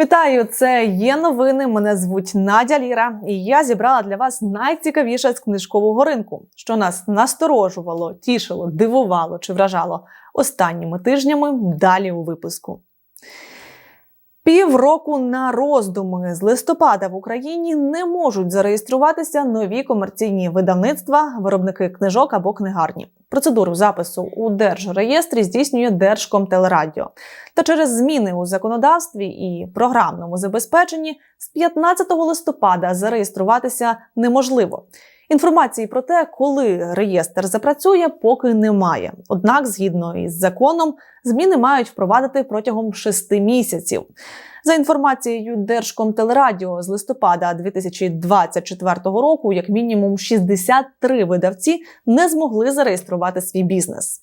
Вітаю! Це є новини. Мене звуть Надя Ліра, і я зібрала для вас найцікавіше з книжкового ринку, що нас насторожувало, тішило, дивувало чи вражало останніми тижнями. Далі у випуску. Півроку на роздуми з листопада в Україні не можуть зареєструватися нові комерційні видавництва, виробники книжок або книгарні. Процедуру запису у держреєстрі здійснює Держкомтелерадіо. Та через зміни у законодавстві і програмному забезпеченні з 15 листопада зареєструватися неможливо. Інформації про те, коли реєстр запрацює, поки немає. Однак, згідно із законом, зміни мають впровадити протягом шести місяців. За інформацією Держкомтелерадіо з листопада 2024 року, як мінімум 63 видавці не змогли зареєструвати свій бізнес.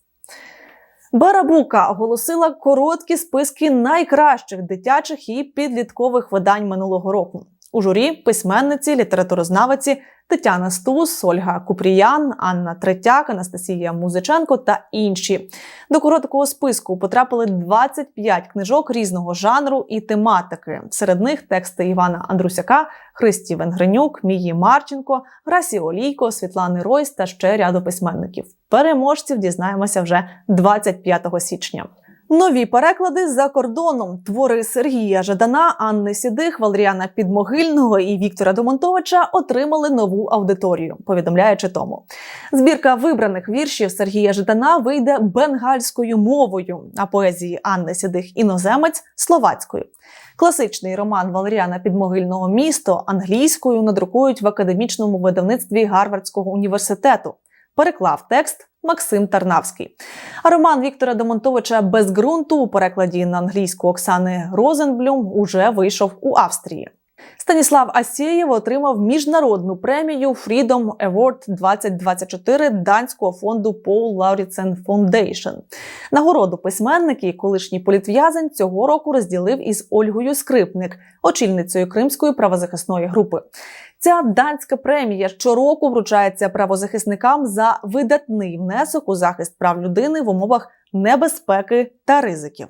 Барабука оголосила короткі списки найкращих дитячих і підліткових видань минулого року. У журі письменниці, літературознавиці Тетяна Стус, Ольга Купріян, Анна Третяк, Анастасія Музиченко та інші. До короткого списку потрапили 25 книжок різного жанру і тематики. Серед них тексти Івана Андрусяка, Христі Венгренюк, Мії Марченко, Грасі Олійко, Світлани Ройс та ще ряду письменників. Переможців дізнаємося вже 25 січня. Нові переклади за кордоном. Твори Сергія Жадана, Анни Сідих, Валеріана Підмогильного і Віктора Домонтовича отримали нову аудиторію. Повідомляє Читому. Збірка вибраних віршів Сергія Жадана вийде бенгальською мовою, а поезії Анни Сідих іноземець словацькою. Класичний роман Валеріана Підмогильного місто англійською надрукують в академічному видавництві Гарвардського університету. Переклав текст Максим Тарнавський. А роман Віктора Демонтовича без ґрунту у перекладі на англійську Оксани Розенблюм уже вийшов у Австрії. Станіслав Асєєв отримав міжнародну премію Freedom Award 2024 данського фонду Paul Lauritsen Foundation. Нагороду письменник і колишній політв'язень цього року розділив із Ольгою Скрипник, очільницею Кримської правозахисної групи. Ця данська премія щороку вручається правозахисникам за видатний внесок у захист прав людини в умовах небезпеки та ризиків.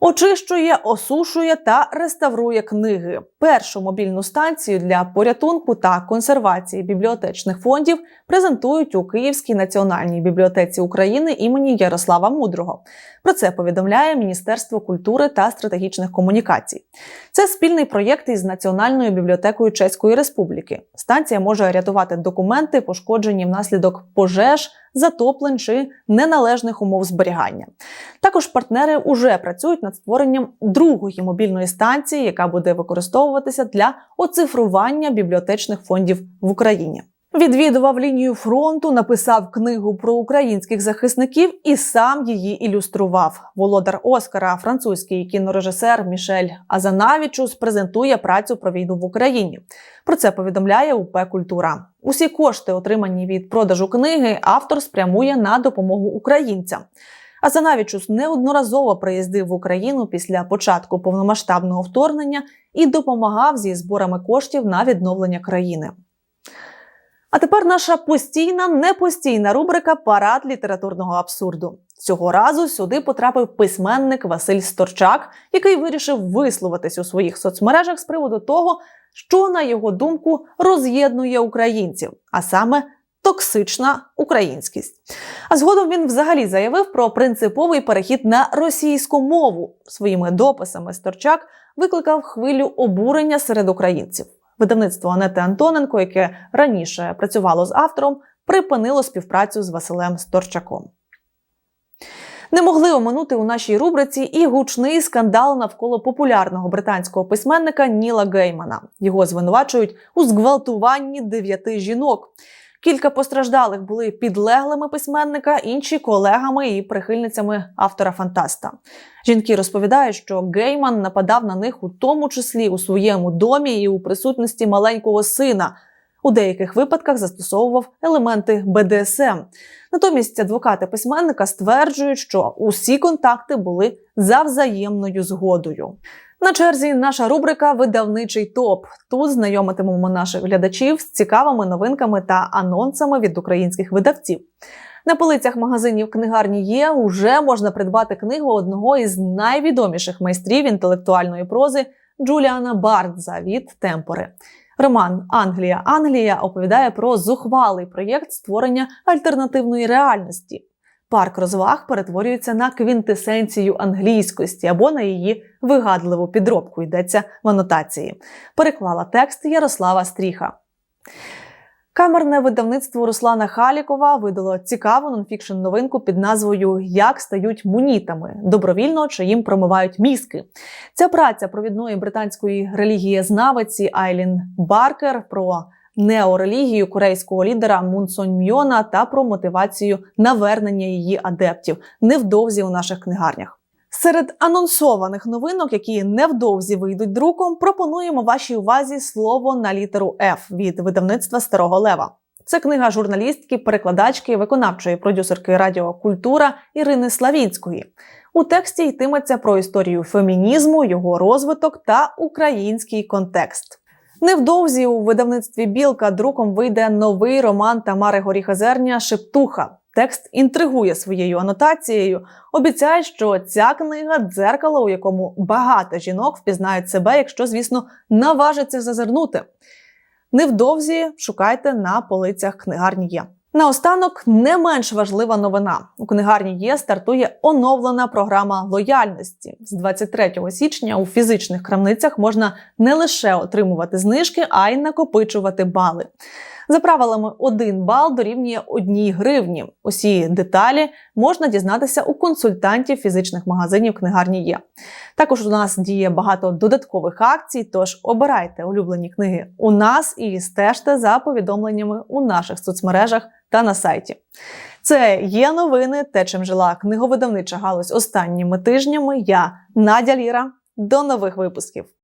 Очищує, осушує та реставрує книги. Першу мобільну станцію для порятунку та консервації бібліотечних фондів презентують у Київській національній бібліотеці України імені Ярослава Мудрого. Про це повідомляє Міністерство культури та стратегічних комунікацій. Це спільний проєкт із Національною бібліотекою Чеської Республіки. Станція може рятувати документи, пошкоджені внаслідок пожеж, затоплень чи неналежних умов зберігання. Також партнери вже працюють над створенням другої мобільної станції, яка буде використовуватися для оцифрування бібліотечних фондів в Україні. Відвідував лінію фронту, написав книгу про українських захисників і сам її ілюстрував. Володар Оскара, французький кінорежисер Мішель Азанавічус презентує працю про війну в Україні. Про це повідомляє УП Культура. Усі кошти, отримані від продажу книги, автор спрямує на допомогу українцям. Азанавічус неодноразово приїздив в Україну після початку повномасштабного вторгнення і допомагав зі зборами коштів на відновлення країни. А тепер наша постійна непостійна рубрика Парад літературного абсурду. Цього разу сюди потрапив письменник Василь Сторчак, який вирішив висловитись у своїх соцмережах з приводу того, що, на його думку, роз'єднує українців, а саме токсична українськість. А згодом він взагалі заявив про принциповий перехід на російську мову. Своїми дописами Сторчак викликав хвилю обурення серед українців. Видавництво Анети Антоненко, яке раніше працювало з автором, припинило співпрацю з Василем Сторчаком. Не могли оминути у нашій рубриці і гучний скандал навколо популярного британського письменника Ніла Геймана. Його звинувачують у зґвалтуванні дев'яти жінок. Кілька постраждалих були підлеглими письменника, інші колегами і прихильницями автора фантаста. Жінки розповідають, що Гейман нападав на них у тому числі у своєму домі і у присутності маленького сина. У деяких випадках застосовував елементи БДСМ. Натомість адвокати письменника стверджують, що усі контакти були за взаємною згодою. На черзі наша рубрика Видавничий топ. Тут знайомитимемо наших глядачів з цікавими новинками та анонсами від українських видавців. На полицях магазинів книгарні є уже можна придбати книгу одного із найвідоміших майстрів інтелектуальної прози Джуліана Бардза від Темпори. Роман Англія Англія оповідає про зухвалий проєкт створення альтернативної реальності. Парк розваг перетворюється на квінтесенцію англійськості або на її вигадливу підробку. Йдеться в анотації. Переклала текст Ярослава Стріха. Камерне видавництво Руслана Халікова видало цікаву нонфікшн новинку під назвою Як стають мунітами добровільно чи їм промивають мізки. Ця праця провідної британської релігієзнавиці Айлін Баркер про неорелігію корейського лідера Мун Сон Мьона та про мотивацію навернення її адептів невдовзі у наших книгарнях. Серед анонсованих новинок, які невдовзі вийдуть друком, пропонуємо вашій увазі слово на літеру F від видавництва Старого Лева. Це книга журналістки, перекладачки, виконавчої продюсерки Радіо Культура Ірини Славінської. У тексті йтиметься про історію фемінізму, його розвиток та український контекст. Невдовзі у видавництві Білка друком вийде новий роман Тамари Горіхозерня Шептуха. Текст інтригує своєю анотацією. Обіцяє, що ця книга дзеркало, у якому багато жінок впізнають себе, якщо, звісно, наважиться зазирнути. Невдовзі шукайте на полицях книгарні. Наостанок не менш важлива новина. У книгарні є стартує оновлена програма лояльності. З 23 січня у фізичних крамницях можна не лише отримувати знижки, а й накопичувати бали. За правилами 1 бал дорівнює 1 гривні. Усі деталі можна дізнатися у консультантів фізичних магазинів книгарні є. Також у нас діє багато додаткових акцій, тож обирайте улюблені книги у нас і стежте за повідомленнями у наших соцмережах та на сайті. Це є новини, те, чим жила книговидавнича галузь останніми тижнями. Я Надя Ліра. До нових випусків.